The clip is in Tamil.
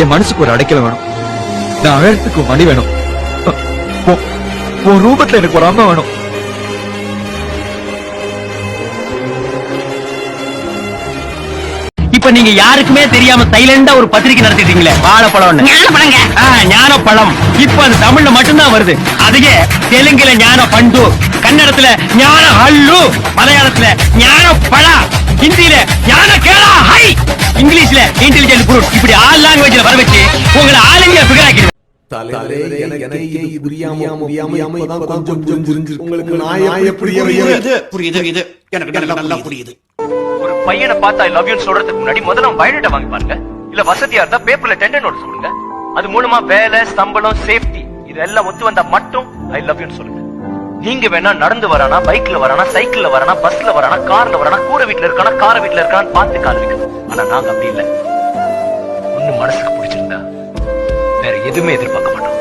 என் மனசுக்கு ஒரு அடைக்கலம் வேணும். நான் அழகத்துக்கு மணி வேணும். உன்- ரூபத்துல எனக்கு ஒரு அம்மா வேணும். இப்ப நீங்க யாருக்குமே தெரியாம சைலண்டா ஒரு பத்திரிக்கை நடத்திட்டீங்களே? வாழைப்பழம் ஞானப்பழங்க. ஞானப்பழம். இப்ப அது தமிழ்ல மட்டும்தான் வருது. அதுவே தெலுங்குல ஞான பண்டு கன்னடத்துல ஞான ஹல்லு மலையாளத்துல ஞான பழா ஹிந்தியில ஞான இங்கிலீஷ்ல இன்டெலிஜென்ட் குரூப் இப்படி ஆல் லாங்குவேஜ்ல வர வச்சு உங்களை ஆல் இந்தியா ஃபிகர் ஆக்கிடுவேன். தலைவரே எனக்கே இது புரியாம புரியாம இப்பதான் கொஞ்சம் புரிஞ்சிருக்கு உங்களுக்கு நான் எப்படி புரியுது? புரியுது? இது. எனக்கு நல்லா புரியுது. ஒரு பையனை பார்த்து ஐ லவ் யூ சொல்றதுக்கு முன்னாடி முதல்ல அவன் பயோடேட்டா வாங்கி பாருங்க. இல்ல வசதியா இருந்தா பேப்பர்ல டெண்டர் நோட்ஸ் கொடுங்க. அது மூலமா வேலை சம்பளம் சேஃப்டி இது எல்லாம் ஒத்து வந்தா மட்டும் ஐ லவ் யூ சொல்லுங்க. நீங்க வேணா நடந்து வரானா பைக்ல வரானா சைக்கிள்ல வரானா பஸ்ல வரானா கார்ல வரானா கூரை வீட்டுல இருக்கானா கார வீட்ல இருக்கான்னு பார்த்து கால் வைக்கணும். ஆனா நாங்க அப்படி இல்ல. ஒண்ணு மனசுக்கு பிடிச்சிருந்தா வேற எதுவுமே எதிர்பார்க்க மாட்டோம்.